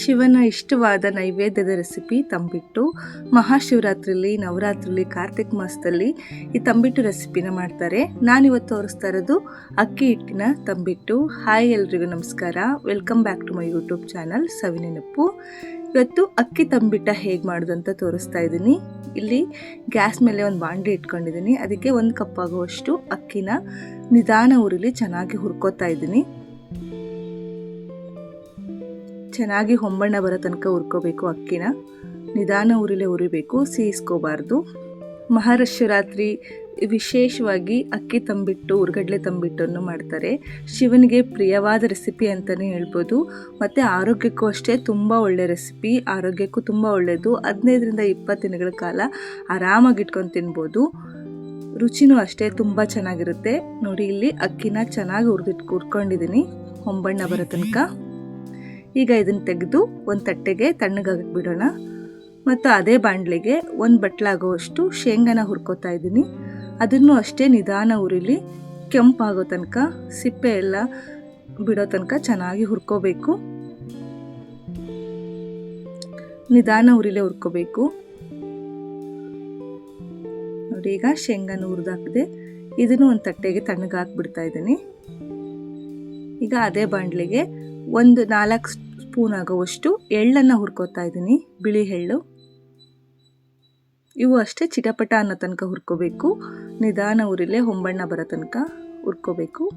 ಶಿವನ ಇಷ್ಟವಾದ ನೈವೇದ್ಯದ ರೆಸಿಪಿ ತಂಬಿಟ್ಟು ಮಹಾಶಿವರಾತ್ರಿಲಿ, ನವರಾತ್ರಿಲಿ, ಕಾರ್ತಿಕ್ ಮಾಸದಲ್ಲಿ ಈ ತಂಬಿಟ್ಟು ರೆಸಿಪಿನ ಮಾಡ್ತಾರೆ. ನಾನಿವತ್ತು ತೋರಿಸ್ತಾ ಇರೋದು ಅಕ್ಕಿ ಹಿಟ್ಟಿನ ತಂಬಿಟ್ಟು. ಹಾಯ್ ಎಲ್ರಿಗೂ ನಮಸ್ಕಾರ. Welcome back to my YouTube channel Savinenappu ಇವತ್ತು ಅಕ್ಕಿ ತಂಬಿಟ್ಟ ಹೇಗೆ ಮಾಡೋದು ಅಂತ ತೋರಿಸ್ತಾ ಇದ್ದೀನಿ. ಇಲ್ಲಿ ಗ್ಯಾಸ್ ಮೇಲೆ ಒಂದು ಬಾಂಡಿ ಇಟ್ಕೊಂಡಿದ್ದೀನಿ. ಅದಕ್ಕೆ ಒಂದು ಕಪ್ ಆಗುವಷ್ಟು ಅಕ್ಕಿನ ನಿಧಾನ ಉರಿಲಿ ಚೆನ್ನಾಗಿ ಹುರ್ಕೋತಾ ಇದ್ದೀನಿ. ಚೆನ್ನಾಗಿ ಹೊಂಬಣ್ಣ ಬರೋ ತನಕ ಹುರ್ಕೋಬೇಕು ಅಕ್ಕಿನ. ನಿಧಾನ ಉರಿಲೆ ಉರಿಬೇಕು ಸೀಸ್ಕೋಬಾರ್ದು. ಮಹಾರಾಷ್ಟ್ರರಾತ್ರಿ ವಿಶೇಷವಾಗಿ ಅಕ್ಕಿ ತಂಬಿಟ್ಟು, ಉರ್ಗಡ್ಲೆ ತಂಬಿಟ್ಟನ್ನು ಮಾಡ್ತಾರೆ. ಶಿವನಿಗೆ ಪ್ರಿಯವಾದ ರೆಸಿಪಿ ಅಂತಲೇ ಹೇಳ್ಬೋದು. ಮತ್ತು ಆರೋಗ್ಯಕ್ಕೂ ಅಷ್ಟೇ ತುಂಬ ಒಳ್ಳೆ ರೆಸಿಪಿ. ಆರೋಗ್ಯಕ್ಕೂ ತುಂಬ ಒಳ್ಳೆಯದು ಹದಿನೈದರಿಂದ ಇಪ್ಪತ್ತು ದಿನಗಳ ಕಾಲ ಆರಾಮಾಗಿ ಇಟ್ಕೊಂಡು ತಿನ್ಬೋದು. ರುಚಿನೂ ಅಷ್ಟೇ ತುಂಬ ಚೆನ್ನಾಗಿರುತ್ತೆ. ನೋಡಿ, ಇಲ್ಲಿ ಅಕ್ಕಿನ ಚೆನ್ನಾಗಿ ಹುರಿದಿಟ್ಟು ಹುರ್ಕೊಂಡಿದ್ದೀನಿ. ಹೊಂಬಣ್ಣ ಬರೋ ತನಕ. ಈಗ ಇದನ್ನು ತೆಗೆದು ಒಂದು ತಟ್ಟೆಗೆ ತಣ್ಣಗಾಗಿಬಿಡೋಣ ಬಿಡೋಣ. ಮತ್ತು ಅದೇ ಬಾಣಲೆಗೆ ಒಂದು ಬಟ್ಲಾಗುವಷ್ಟು ಶೇಂಗಾನ ಹುರ್ಕೋತಾ ಇದ್ದೀನಿ. ಅದನ್ನು ಅಷ್ಟೇ ನಿಧಾನ ಉರಿಲಿ ಕೆಂಪಾಗೋ ತನಕ, ಸಿಪ್ಪೆ ಎಲ್ಲ ಬಿಡೋ ತನಕ ಚೆನ್ನಾಗಿ ಹುರ್ಕೋಬೇಕು. ನಿಧಾನ ಉರಿಲೇ ಹುರ್ಕೋಬೇಕು. ನೋಡಿ, ಈಗ ಶೇಂಗಾನ ಹುರಿದಾಕಿದೆ ಇದನ್ನು ಒಂದು ತಟ್ಟೆಗೆ ತಣ್ಣಗೆ ಹಾಕ್ಬಿಡ್ತಾ ಇದ್ದೀನಿ. ಈಗ ಅದೇ ಬಾಣಲೆಗೆ ಒಂದು ನಾಲ್ಕು ಸ್ಪೂನ್ ಆಗುವಷ್ಟು ಎಳ್ಳನ್ನು ಹುರ್ಕೋತಾ ಇದ್ದೀನಿ, ಬಿಳಿ ಎಳ್ಳು. ಇವು ಅಷ್ಟೇ ಚಿಟಪಟ ಅನ್ನೋ ತನಕ ಹುರ್ಕೋಬೇಕು. ನಿಧಾನ ಉರಿಲೆ ಹೊಂಬಣ್ಣ ಬರೋ ತನಕ ಹುರ್ಕೋಬೇಕು.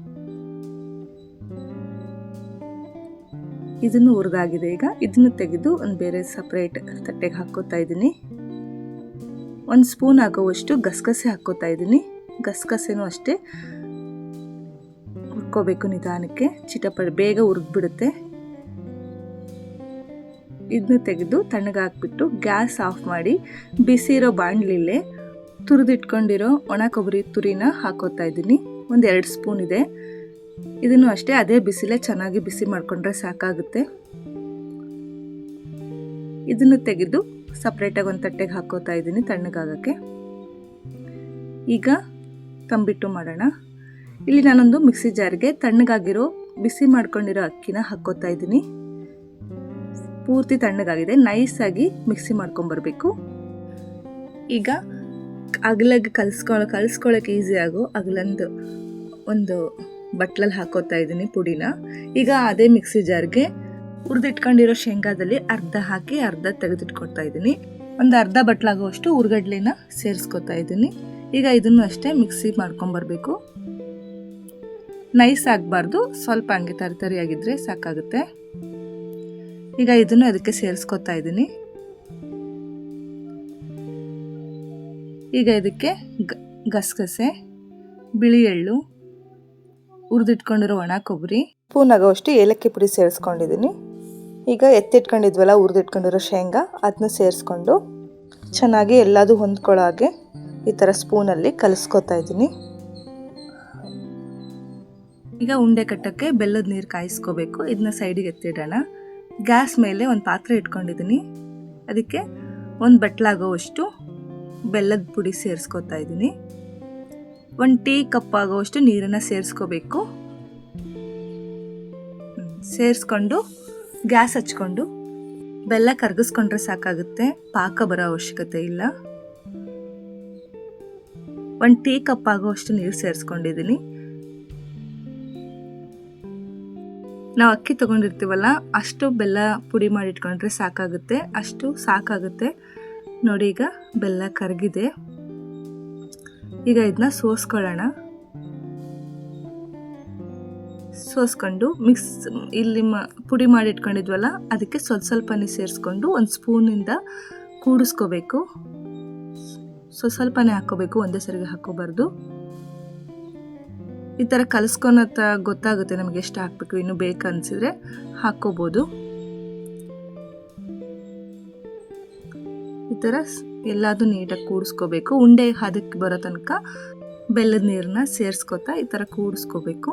ಇದನ್ನು ಹುರಿದಾಗಿದೆ ಈಗ. ಇದನ್ನು ತೆಗೆದು ಒಂದು ಬೇರೆ ಸಪ್ರೇಟ್ ತಟ್ಟೆಗೆ ಹಾಕೋತಾ ಇದ್ದೀನಿ. ಒಂದು ಸ್ಪೂನ್ ಆಗೋವಷ್ಟು ಗಸಗಸೆ ಹಾಕೋತಾ ಇದ್ದೀನಿ. ಗಸಗಸೆನೂ ಅಷ್ಟೇ ಹುರ್ಕೋಬೇಕು ನಿಧಾನಕ್ಕೆ. ಚಿಟಪಟ ಬೇಗ ಹುರಿದ್ಬಿಡುತ್ತೆ. ಇದನ್ನ ತೆಗೆದು ತಣ್ಣಗಾಕ್ಬಿಟ್ಟು ಗ್ಯಾಸ್ ಆಫ್ ಮಾಡಿ ಬಿಸಿ ಇರೋ ಬಾಣಲಿಲೆ ತುರಿದಿಟ್ಕೊಂಡಿರೋ ಒಣ ಕೊಬ್ಬರಿ ತುರಿನ ಹಾಕೋತಾ ಇದ್ದೀನಿ. ಒಂದು ಎರಡು ಸ್ಪೂನ್ ಇದೆ. ಇದನ್ನು ಅಷ್ಟೇ ಅದೇ ಬಿಸಿಲೇ ಚೆನ್ನಾಗಿ ಬಿಸಿ ಮಾಡಿಕೊಂಡ್ರೆ ಸಾಕಾಗುತ್ತೆ. ಇದನ್ನು ತೆಗೆದು ಸಪ್ರೇಟಾಗಿ ಒಂದು ತಟ್ಟೆಗೆ ಹಾಕೋತಾ ಇದ್ದೀನಿ ತಣ್ಣಗಾಗಕ್ಕೆ ಈಗ ತಂಬಿಟ್ಟು ಮಾಡೋಣ. ಇಲ್ಲಿ ನಾನೊಂದು ಮಿಕ್ಸಿ ಜಾರಿಗೆ ತಣ್ಣಗಾಗಿರೋ ಬಿಸಿ ಮಾಡ್ಕೊಂಡಿರೋ ಅಕ್ಕಿನ ಹಾಕೋತಾ ಇದ್ದೀನಿ. ಪೂರ್ತಿ ತಣ್ಣಗಾಗಿದೆ ನೈಸಾಗಿ ಮಿಕ್ಸಿ ಮಾಡ್ಕೊಂಬರ್ಬೇಕು ಈಗ ಅಗಲಾಗಿ ಕಲಿಸ್ಕೊಳ್ಳೋ ಕಲಿಸ್ಕೊಳ್ಳೋಕೆ ಈಸಿ ಆಗೋ ಅಗಲಂದು ಒಂದು ಬಟ್ಲಲ್ಲಿ ಹಾಕೋತಾ ಇದ್ದೀನಿ ಪುಡಿನ. ಈಗ ಅದೇ ಮಿಕ್ಸಿ ಜಾರ್ಗೆ ಹುರಿದಿಟ್ಕೊಂಡಿರೋ ಶೇಂಗಾದಲ್ಲಿ ಅರ್ಧ ಹಾಕಿ ಅರ್ಧ ತೆಗೆದಿಟ್ಕೊಳ್ತಾ ಇದ್ದೀನಿ. ಒಂದು ಅರ್ಧ ಬಟ್ಲಾಗುವಷ್ಟು ಉರ್ಗಡ್ಲೆನ ಸೇರಿಸ್ಕೊತಾ ಇದ್ದೀನಿ. ಈಗ ಇದನ್ನು ಅಷ್ಟೇ ಮಿಕ್ಸಿ ಮಾಡ್ಕೊಂಬರ್ಬೇಕು ನೈಸ್ ಆಗಬಾರ್ದು, ಸ್ವಲ್ಪ ಹಂಗೆ ತರಿತರಿಯಾಗಿದ್ದರೆ ಸಾಕಾಗುತ್ತೆ. ಈಗ ಇದನ್ನು ಅದಕ್ಕೆ ಸೇರಿಸ್ಕೊತಾ ಇದ್ದೀನಿ. ಈಗ ಇದಕ್ಕೆ ಗಸಗಸೆ ಬಿಳಿ ಎಳ್ಳು ಹುರಿದಿಟ್ಕೊಂಡಿರೋ ಒಣ ಕೊಬ್ಬರಿ ಸ್ಪೂನಾಗುವಷ್ಟು ಆಗೋಷ್ಟು ಏಲಕ್ಕಿ ಪುಡಿ ಸೇರಿಸ್ಕೊಂಡಿದ್ದೀನಿ. ಈಗ ಎತ್ತಿಟ್ಕೊಂಡಿದ್ವಲ್ಲ ಹುರಿದಿಟ್ಕೊಂಡಿರೋ ಶೇಂಗಾ ಅದನ್ನ ಸೇರಿಸ್ಕೊಂಡು ಚೆನ್ನಾಗಿ ಎಲ್ಲದೂ ಹೊಂದ್ಕೊಳ್ಳೋ ಹಾಗೆ ಈ ಥರ ಸ್ಪೂನಲ್ಲಿ ಕಲಿಸ್ಕೊತಾ ಇದ್ದೀನಿ. ಈಗ ಉಂಡೆ ಕಟ್ಟೋಕ್ಕೆ ಬೆಲ್ಲದ ನೀರು ಕಾಯಿಸ್ಕೋಬೇಕು. ಇದನ್ನ ಸೈಡಿಗೆ ಎತ್ತಿಡೋಣ. ಗ್ಯಾಸ್ ಮೇಲೆ ಒಂದು ಪಾತ್ರೆ ಇಟ್ಕೊಂಡಿದ್ದೀನಿ ಅದಕ್ಕೆ ಒಂದು ಬಟ್ಲಾಗೋವಷ್ಟು ಬೆಲ್ಲದ ಪುಡಿ ಸೇರಿಸ್ಕೊತಾ ಇದ್ದೀನಿ ಒಂದು ಟೀ ಕಪ್ ಆಗೋವಷ್ಟು ನೀರನ್ನು ಸೇರಿಸ್ಕೋಬೇಕು. ಸೇರಿಸ್ಕೊಂಡು ಗ್ಯಾಸ್ ಹಚ್ಕೊಂಡು ಬೆಲ್ಲ ಕರಗಿಸ್ಕೊಂಡ್ರೆ ಸಾಕಾಗುತ್ತೆ, ಪಾಕ ಬರೋ ಅವಶ್ಯಕತೆ ಇಲ್ಲ. ಒಂದು ಟೀ ಕಪ್ ಆಗೋವಷ್ಟು ನೀರು ಸೇರಿಸ್ಕೊಂಡಿದ್ದೀನಿ ನಾವು ಅಕ್ಕಿ ತೊಗೊಂಡಿರ್ತೀವಲ್ಲ, ಅಷ್ಟು ಬೆಲ್ಲ ಪುಡಿ ಮಾಡಿಟ್ಕೊಂಡ್ರೆ ಸಾಕಾಗುತ್ತೆ. ಅಷ್ಟು ಸಾಕಾಗುತ್ತೆ. ನೋಡಿ ಈಗ ಬೆಲ್ಲ ಕರಗಿದೆ. ಈಗ ಇದನ್ನ ಸೋಸ್ಕೊಳ್ಳೋಣ. ಸೋಸ್ಕೊಂಡು ಮಿಕ್ಸ್, ಇಲ್ಲಿ ಮ, ಪುಡಿ ಮಾಡಿಟ್ಕೊಂಡಿದ್ವಲ್ಲ, ಅದಕ್ಕೆ ಸ್ವಲ್ಪ ಸ್ವಲ್ಪನೇ ಸೇರಿಸ್ಕೊಂಡು ಒಂದು ಸ್ಪೂನಿಂದ ಕೂಡಿಸ್ಕೋಬೇಕು. ಸ್ವಲ್ಪ ಸ್ವಲ್ಪನೇ ಹಾಕ್ಕೋಬೇಕು, ಒಂದೇ ಸರಿಗೆ ಹಾಕೋಬಾರ್ದು ಈ ಥರ ಕಲಿಸ್ಕೊಳತ್ತ ಗೊತ್ತಾಗುತ್ತೆ ನಮಗೆ ಎಷ್ಟು ಹಾಕಬೇಕು, ಇನ್ನೂ ಬೇಕು ಅನಿಸಿದ್ರೆ ಹಾಕ್ಕೋಬೋದು. ಈ ಥರ ಎಲ್ಲದೂ ನೀಟಾಗಿ ಕೂಡಿಸ್ಕೋಬೇಕು. ಉಂಡೆ ಹದಕ್ಕೆ ಬರೋ ತನಕ ಬೆಲ್ಲದ ನೀರನ್ನ ಸೇರಿಸ್ಕೊತಾ ಈ ಥರ ಕೂಡಿಸ್ಕೋಬೇಕು.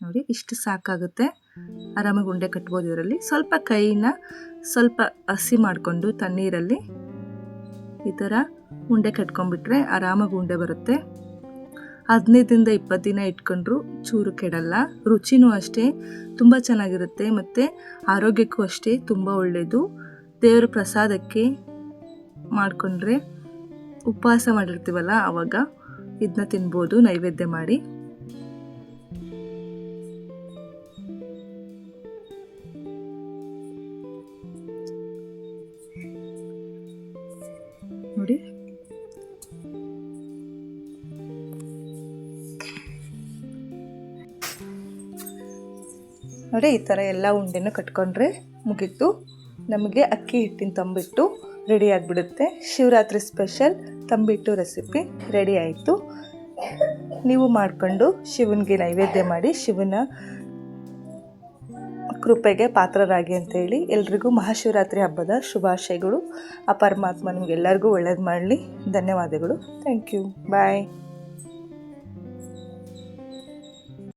ನೋಡಿ, ಇಷ್ಟು ಸಾಕಾಗುತ್ತೆ. ಆರಾಮಾಗಿ ಉಂಡೆ ಕಟ್ಬೋದು ಇದರಲ್ಲಿ. ಸ್ವಲ್ಪ ಕೈನ ಸ್ವಲ್ಪ ಹಸಿ ಮಾಡಿಕೊಂಡು ತಣ್ಣೀರಲ್ಲಿ ಈ ಥರ ಉಂಡೆ ಕಟ್ಕೊಂಡ್ಬಿಟ್ರೆ ಆರಾಮಾಗಿ ಉಂಡೆ ಬರುತ್ತೆ. ಹದಿನೈದರಿಂದ ಇಪ್ಪತ್ತು ದಿನ ಇಟ್ಕೊಂಡ್ರು ಚೂರು ಕೆಡಲ್ಲ. ರುಚಿನೂ ಅಷ್ಟೇ, ತುಂಬ ಚೆನ್ನಾಗಿರುತ್ತೆ ಮತ್ತು ಆರೋಗ್ಯಕ್ಕೂ ಅಷ್ಟೇ ತುಂಬ ಒಳ್ಳೆಯದು ದೇವರ ಪ್ರಸಾದಕ್ಕೆ ಮಾಡಿಕೊಂಡ್ರೆ ಉಪವಾಸ ಮಾಡಿರ್ತೀವಲ್ಲ ಆವಾಗ ಇದನ್ನ ತಿನ್ಬೋದು, ನೈವೇದ್ಯ ಮಾಡಿ. ನೋಡಿ, ಈ ಥರ ಎಲ್ಲ ಉಂಡೆನೂ ಕಟ್ಕೊಂಡ್ರೆ ಮುಗೀತು. ನಮಗೆ ಅಕ್ಕಿ ಹಿಟ್ಟಿನ ತಂಬಿಟ್ಟು ರೆಡಿ ಆಗಿಬಿಡುತ್ತೆ. ಶಿವರಾತ್ರಿ ಸ್ಪೆಷಲ್ ತಂಬಿಟ್ಟು ರೆಸಿಪಿ ರೆಡಿ ಆಯಿತು. ನೀವು ಮಾಡಿಕೊಂಡು ಶಿವನಿಗೆ ನೈವೇದ್ಯ ಮಾಡಿ, ಶಿವನ ಕೃಪೆಗೆ ಪಾತ್ರರಾಗಿ ಅಂತೇಳಿ ಎಲ್ರಿಗೂ ಮಹಾಶಿವರಾತ್ರಿ ಹಬ್ಬದ ಶುಭಾಶಯಗಳು. ಆ ಪರಮಾತ್ಮ ನಿಮಗೆಲ್ಲರಿಗೂ ಒಳ್ಳೇದು ಮಾಡಲಿ. ಧನ್ಯವಾದಗಳು. Thank you bye